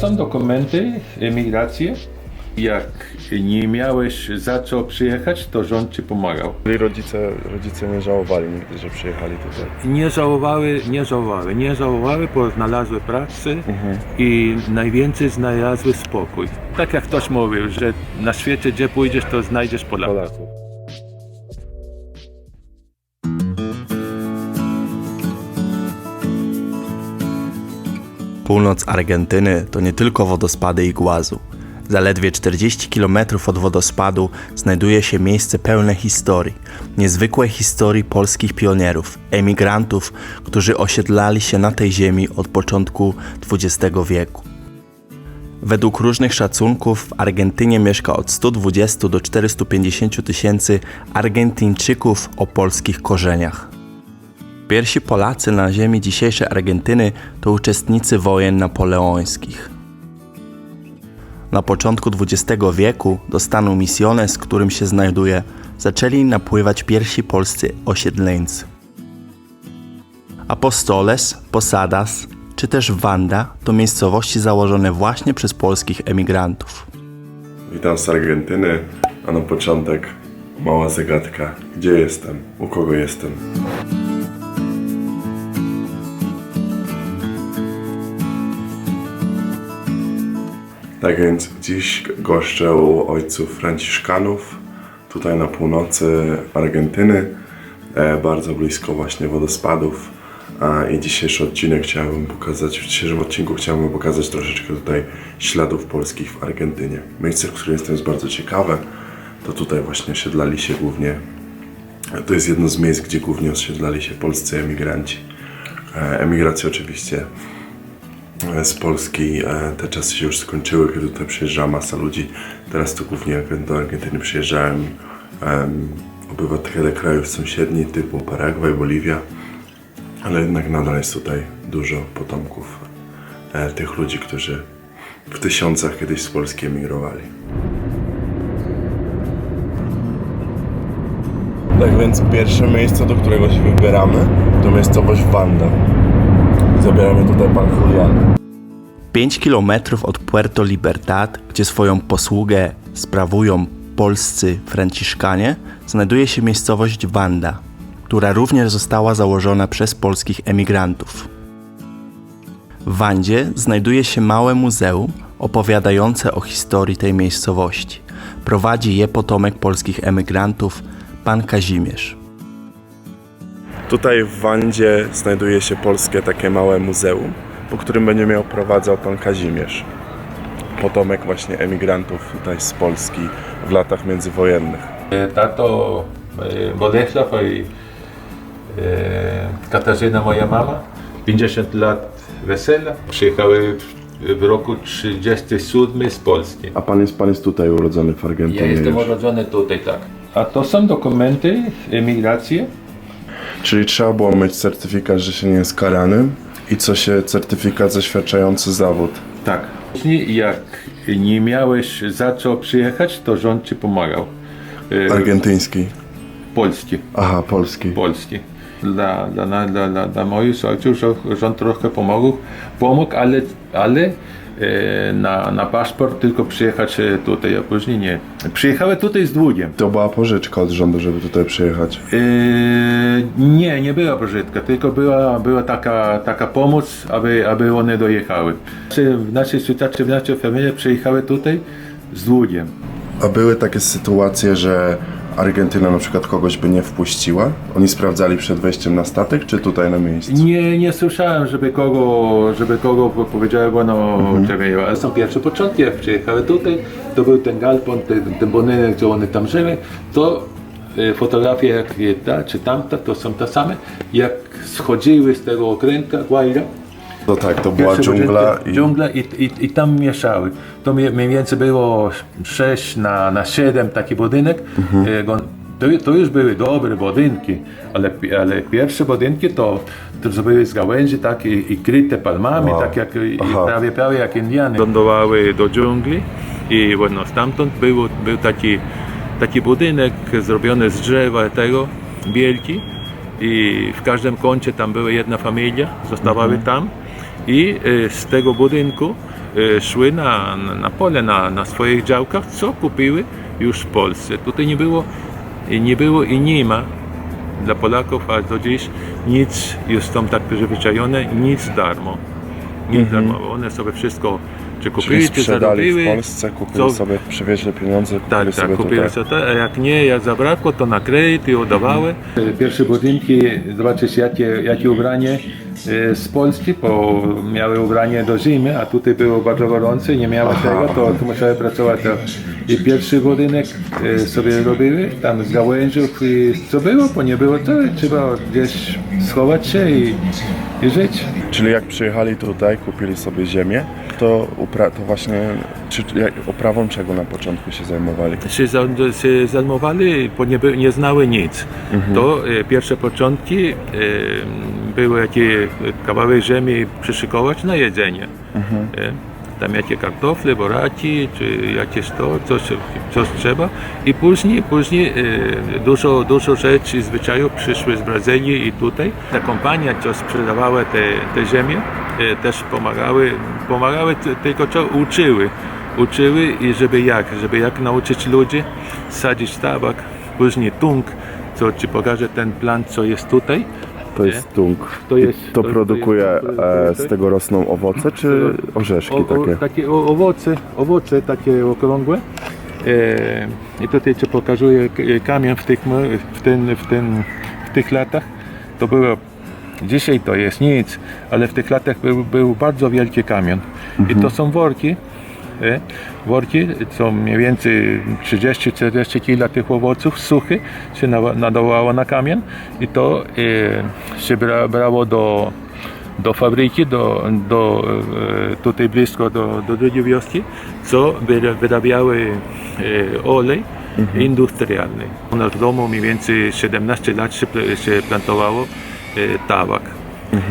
są dokumenty emigracji. Jak nie miałeś za co przyjechać, to rząd ci pomagał. I rodzice, rodzice nie żałowali nigdy, że przyjechali tutaj. Nie żałowały, nie żałowały, nie żałowały, bo znalazły pracę i najwięcej znalazły spokój. Tak jak ktoś mówił, że na świecie gdzie pójdziesz, to znajdziesz Polaków. Polaków. Północ Argentyny to nie tylko wodospady Iguazu. Zaledwie 40 km od wodospadu znajduje się miejsce pełne historii, niezwykłej historii polskich pionierów, emigrantów, którzy osiedlali się na tej ziemi od początku XX wieku. Według różnych szacunków w Argentynie mieszka od 120 do 450 tysięcy Argentyńczyków o polskich korzeniach. Pierwsi Polacy na ziemi dzisiejszej Argentyny to uczestnicy wojen napoleońskich. Na początku XX wieku do stanu Misiones, którym się znajduje, zaczęli napływać pierwsi polscy osiedleńcy. Apostoles, Posadas czy też Wanda to miejscowości założone właśnie przez polskich emigrantów. Witam z Argentyny, a na początek mała zagadka. Gdzie jestem? U kogo jestem? Tak więc dziś goszczę u ojców franciszkanów, tutaj na północy Argentyny, e, bardzo blisko właśnie wodospadów. I dzisiejszy odcinek chciałbym pokazać, w dzisiejszym odcinku chciałbym pokazać troszeczkę tutaj śladów polskich w Argentynie. Miejsce, w którym jestem jest bardzo ciekawe, to tutaj właśnie osiedlali się głównie, to jest jedno z miejsc, gdzie głównie osiedlali się polscy emigranci. E, Emigracja oczywiście z Polski. e, Te czasy się już skończyły, kiedy tutaj przyjeżdżała masa ludzi. Teraz to głównie do Argentyny przyjeżdżają em, obywatele krajów sąsiednich typu Paragwaj, Boliwia, ale jednak nadal jest tutaj dużo potomków e, tych ludzi, którzy w tysiącach kiedyś z Polski emigrowali. Tak więc pierwsze miejsce, do którego się wybieramy, to miejscowość Wanda. Zabieramy tutaj pan Julian. 5 km od Puerto Libertad, gdzie swoją posługę sprawują polscy franciszkanie, znajduje się miejscowość Wanda, która również została założona przez polskich emigrantów. W Wandzie znajduje się małe muzeum opowiadające o historii tej miejscowości. Prowadzi je potomek polskich emigrantów, pan Kazimierz. Tutaj w Wandzie znajduje się polskie takie małe muzeum, po którym będzie miał prowadzał pan Kazimierz. Potomek właśnie emigrantów tutaj z Polski w latach międzywojennych. E, Tato e, Bolesław i e, Katarzyna, moja mama, 50 lat wesela. Przyjechały w, roku 37 z Polski. A pan jest, pan jest tutaj urodzony w Ja Argentynie jestem już. urodzony tutaj, tak. A to są dokumenty emigracji. Czyli trzeba było mieć certyfikat, że się nie jest karanym i co się certyfikat zaświadczający zawód. Tak. Później Jak nie miałeś za co przyjechać, to rząd ci pomagał. E, Argentyński. Polski. Aha, polski. Polski. Dla, dla, dla, dla, dla, moich ojców rząd- trochę pomógł, pomógł ale, ale na, na paszport tylko przyjechać e, tutaj, a później nie. Przyjechały tutaj z długiem. To była pożyczka od rządu, żeby tutaj przyjechać. E, nie, nie była pożytka, tylko była, była taka, taka pomoc, aby, aby one dojechały. W naszej sytuacji, w naszej familii przyjechały tutaj z długiem. A były takie sytuacje, że Argentyna na przykład kogoś by nie wpuściła? Oni sprawdzali przed wejściem na statek, czy tutaj na miejscu? Nie, nie słyszałem, żeby kogo, żeby kogo po- powiedziało, no, mhm. ale są pierwsze początki, jak przyjechały tutaj, to był ten galpon, ten, ten budynek, gdzie one tam żyły, to e, fotografie jak ta czy tamta, to są te same, jak schodziły z tego okręta Guaira, To tak, to była Pierwsze dżungla i dżungla i, i, i tam mieszały. To mniej więcej było 6 na, na 7 taki budynek. Mhm. E, To, to już były dobre budynki, ale, ale pierwsze budynki to, to były z gałęzi tak i, i kryte palmami, Wow. tak jak prawie, prawie jak Indiany. Lądowały do dżungli i bueno, stamtąd był, był taki, taki budynek zrobiony z drzewa tego, wielki i w każdym kącie tam była jedna familia, zostawały tam i e, z tego budynku e, szły na, na, pole, na, na swoich działkach, co kupiły już w Polsce. Tutaj nie było, nie było i nie ma dla Polaków aż do dziś nic, już są tak przyzwyczajone, nic darmo. Nic darmo. One sobie wszystko czy Czyli kupili, czy sprzedali zarobiły. w Polsce, kupili co- sobie, przywieźli pieniądze, kupili tak, sobie tak, kupili tutaj. sobie a jak nie, jak zabrakło, to na kredyt i oddawały. Pierwsze budynki, zobaczyć jakie, jakie ubranie z Polski, bo miały ubranie do zimy, a tutaj było bardzo gorące, nie miały tego, to, to musiały pracować. To. I pierwszy budynek e, sobie robiły, tam z gałęziów i co było, bo nie było to, trzeba gdzieś schować się i, i żyć. Czyli jak przyjechali tutaj, kupili sobie ziemię, to, upra- to właśnie czy, jak, uprawą czego na początku się zajmowali? się, za, się zajmowali, bo nie, by, nie znały nic. To e, pierwsze początki e, były jakie kawałek ziemi przyszykować na jedzenie. E, tam jakie kartofle, boraki, czy jakieś to, coś, coś trzeba. I później, później e, dużo, dużo rzeczy zwyczajów przyszły z Brazylii i tutaj. Ta kompania, co sprzedawała te, te ziemię, e, też pomagały, pomagały tylko co uczyły uczyły i żeby jak, żeby jak nauczyć ludzi sadzić tabak, później tung, co ci pokaże ten plan, co jest tutaj. To jest tung. To jest- to to- to produkuje, jest- to jest- e, z tego rosną owoce, czy orzeszki O, o, takie? takie owoce, owoce takie okrągłe. E, I tutaj ci pokazuję k- kamień w tych, w, ten, w, ten, w tych latach. To było, dzisiaj to jest nic, ale w tych latach był, był bardzo wielki kamień. I to są worki. Worki, co mniej więcej 30-40 kg tych owoców suchych się na- nadawało na kamień i to e, się bra, brało do, do fabryki, do, do, e, tutaj blisko do, do drugiej wioski, co wyra- wyrabiały e, olej industrialny. U nas w domu mniej więcej 17 lat się, się plantowało tabak.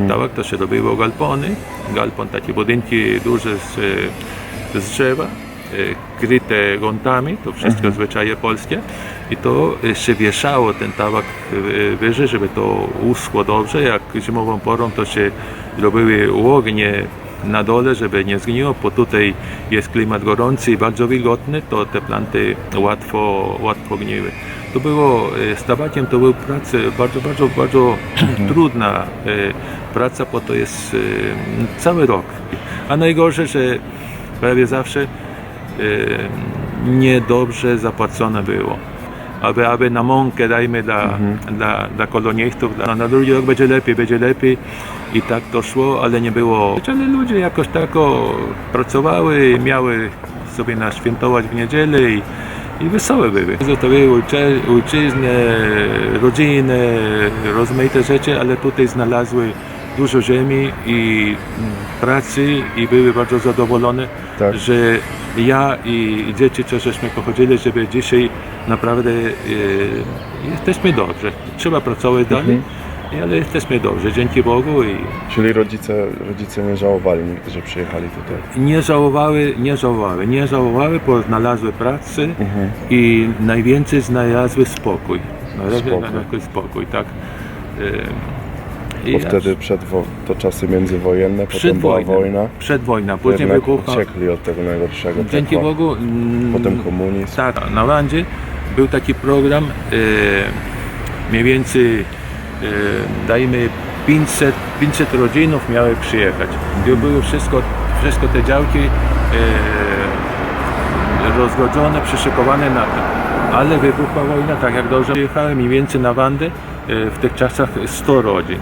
Tabak to się robiło galpony, galpon takie budynki duże z, z drzewa, e, kryte gontami, to wszystko zwyczaje polskie i to się wieszało ten tabak e, wyżej, żeby to uschło dobrze, jak zimową porą to się robiły ognie na dole, żeby nie zgniło, bo tutaj jest klimat gorący i bardzo wilgotny, to te planty łatwo, łatwo gniły. To było, e, z tabakiem to był praca bardzo, bardzo, bardzo trudna e, praca, bo to jest cały rok. A najgorsze, że prawie zawsze niedobrze zapłacone było. Aby, aby na mąkę dajmy dla, dla, dla kolonistów, dla, na drugi rok będzie lepiej, będzie lepiej i tak to szło, ale nie było. Ale ludzie jakoś tak o, pracowały, miały sobie naświętować w niedzielę i, i wesołe były. Zostawiły ojcze, ojczyznę, rodzinę, rozmaite rzeczy, ale tutaj znalazły dużo ziemi i mm, pracy i były bardzo zadowolone, Tak. że ja i dzieci, co żeśmy pochodzili, żeby dzisiaj naprawdę e, jesteśmy dobrze. Trzeba pracować dalej, ale jesteśmy dobrze, dzięki Bogu i Czyli rodzice, rodzice nie żałowali nigdy, że przyjechali tutaj. nie żałowały, nie żałowały, nie żałowały, bo znalazły pracę Mhm. i najwięcej znalazły spokój. Znalazły Spokój. spokój, spokój tak. E, i Bo wtedy przed to czasy międzywojenne, przed potem była wojną, wojna. Przed wojną, później wybuchła. uciekli od tego najgorszego Dzięki piekła. Bogu. mm, Potem komunizm. Tak, na Landzie był taki program, e, mniej więcej e, dajmy 500, 500 rodzinów miały przyjechać. I były wszystko, wszystko te działki e, rozgodzone, przyszykowane na to. Ale wybuchła wojna, tak jak dobrze jechałem mniej więcej na Wandę w tych czasach 100 rodzin.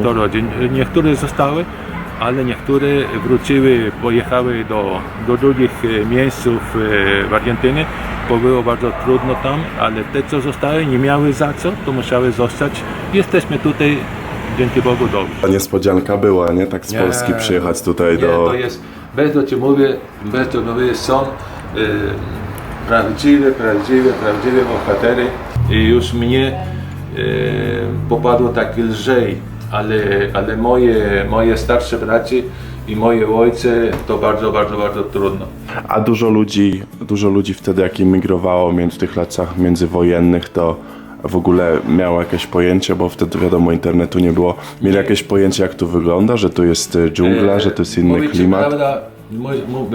100 rodzin. Niektóre zostały, ale niektóre wróciły, pojechały do, do drugich e, miejsców e, w Argentynie, bo było bardzo trudno tam, ale te, co zostały, nie miały za co, to musiały zostać. Jesteśmy tutaj, dzięki Bogu, dobrze. Ta niespodzianka była, nie? Tak z Nie. Polski przyjechać tutaj Nie, do... to jest, bez to ci mówię, bez to mówię, są e, prawdziwe, prawdziwe, prawdziwe bohatery i już mnie popadło tak lżej, ale, ale moje, moje starsze braci i moje ojce to bardzo, bardzo, bardzo trudno. A dużo ludzi, dużo ludzi wtedy jak emigrowało między w tych latach międzywojennych, to w ogóle miało jakieś pojęcie, bo wtedy wiadomo internetu nie było. Mieli jakieś pojęcie jak tu wygląda, że tu jest e, dżungla, że tu jest inny klimat. Prawda, mu, mu,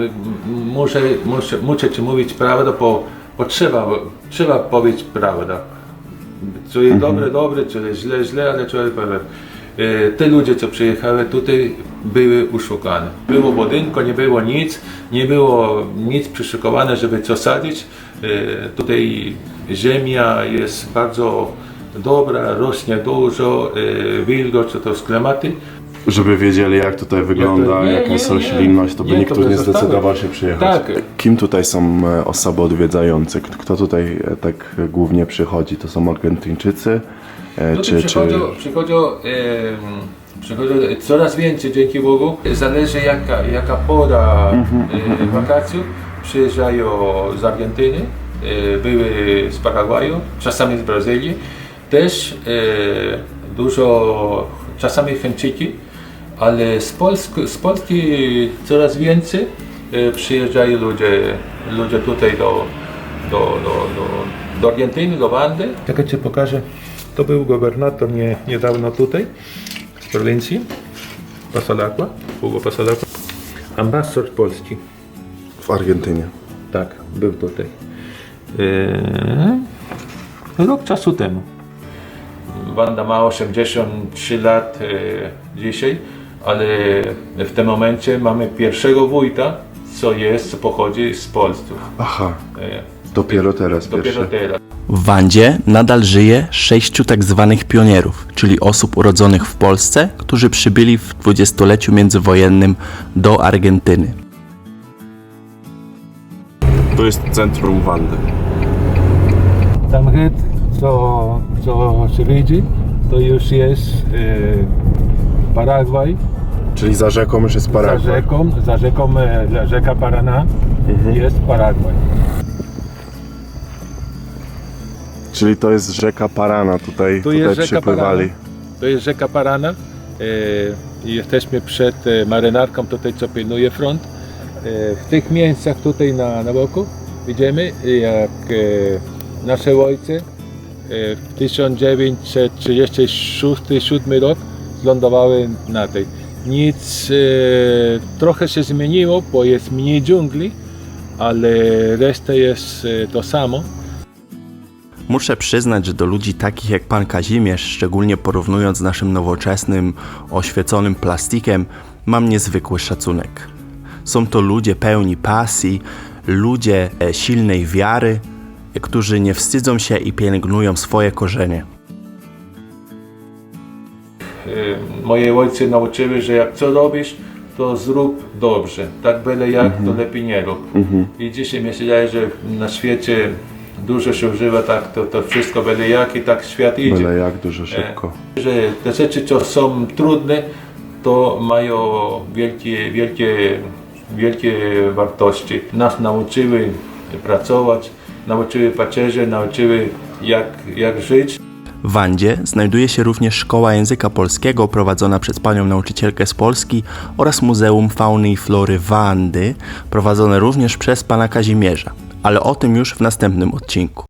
muszę, muszę, muszę ci mówić prawdę, bo, bo trzeba, trzeba powiedzieć prawdę. Co jest dobre, dobre, co jest źle, źle, ale trzeba powiedzieć. E, Te ludzie, co przyjechały tutaj, były uszukane. Było budynku, nie było nic, nie było nic przyszykowane, żeby co sadzić. E, Tutaj ziemia jest bardzo dobra, rośnie dużo, e, wilgoć, to jest klimaty. Żeby wiedzieli jak tutaj wygląda, nie, jaka nie, jest nie. roślinność, to by Nie, nikt tu nie zdecydował się przyjechać. Tak. Kim tutaj są e, osoby odwiedzające? Kto tutaj e, tak e, głównie przychodzi? To są Argentyńczycy? e, Tutaj Czy, czy... przychodzą, przychodzą, em, przychodzą coraz więcej, dzięki Bogu. Zależy jaka, jaka pora e, wakacji. Przyjeżdżają z Argentyny, e, były z Paragwaju, czasami z Brazylii. Też e, dużo, czasami Chińczyki, ale z, Polsk, z Polski coraz więcej e, przyjeżdżają ludzie, ludzie tutaj do, do, do, do, do Argentyny, do Wandy. Jak Ci pokażę, to był gubernator nie, niedawno tutaj, z prowincji Pasadakła, Hugo Pasadakła. Ambasador Polski, W Argentynie. tak, był tutaj. Eee, rok czasu temu. Wanda ma 83 lat e, dzisiaj, ale w tym momencie mamy pierwszego wójta, co jest, co pochodzi z Polski. Aha, E, dopiero teraz dopiero pierwsze. teraz. W Wandzie nadal żyje sześciu tak zwanych pionierów, czyli osób urodzonych w Polsce, którzy przybyli w dwudziestoleciu międzywojennym do Argentyny. To jest centrum Wandy. Tam co, co się widzi, to już jest e, Paragwaj, Czyli za rzeką już jest za Paragwaj. rzeką, za rzeką e, rzeka Paraná jest Paragwaj. Czyli to jest rzeka Parana, tutaj, Tu tutaj rzeka przypływali. To jest rzeka Parana. E, i jesteśmy przed e, marynarką tutaj, co pilnuje front. E, w tych miejscach tutaj na, na boku widzimy, jak e, nasze ojce e, w 1936-1937 rok zlądowały na tej. Nic, e, trochę się zmieniło, bo jest mniej dżungli, ale reszta jest e, to samo. Muszę przyznać, że do ludzi takich jak pan Kazimierz, szczególnie porównując z naszym nowoczesnym, oświeconym plastikiem, mam niezwykły szacunek. Są to ludzie pełni pasji, ludzie e, silnej wiary, którzy nie wstydzą się i pielęgnują swoje korzenie. Y, moje ojce nauczyły, że jak co robisz, to zrób dobrze. Tak byle jak, to lepiej nie rób. I dzisiaj mi się wydaje, że na świecie dużo się używa tak, to, to wszystko byle jak i tak świat idzie. Byle jak dużo szybko. Że te rzeczy, co są trudne, to mają wielkie, wielkie, wielkie wartości. Nas nauczyły pracować, nauczyły pacierze, nauczyły jak, jak żyć. W Wandzie znajduje się również Szkoła Języka Polskiego prowadzona przez panią nauczycielkę z Polski oraz Muzeum Fauny i Flory Wandy prowadzone również przez pana Kazimierza, ale o tym już w następnym odcinku.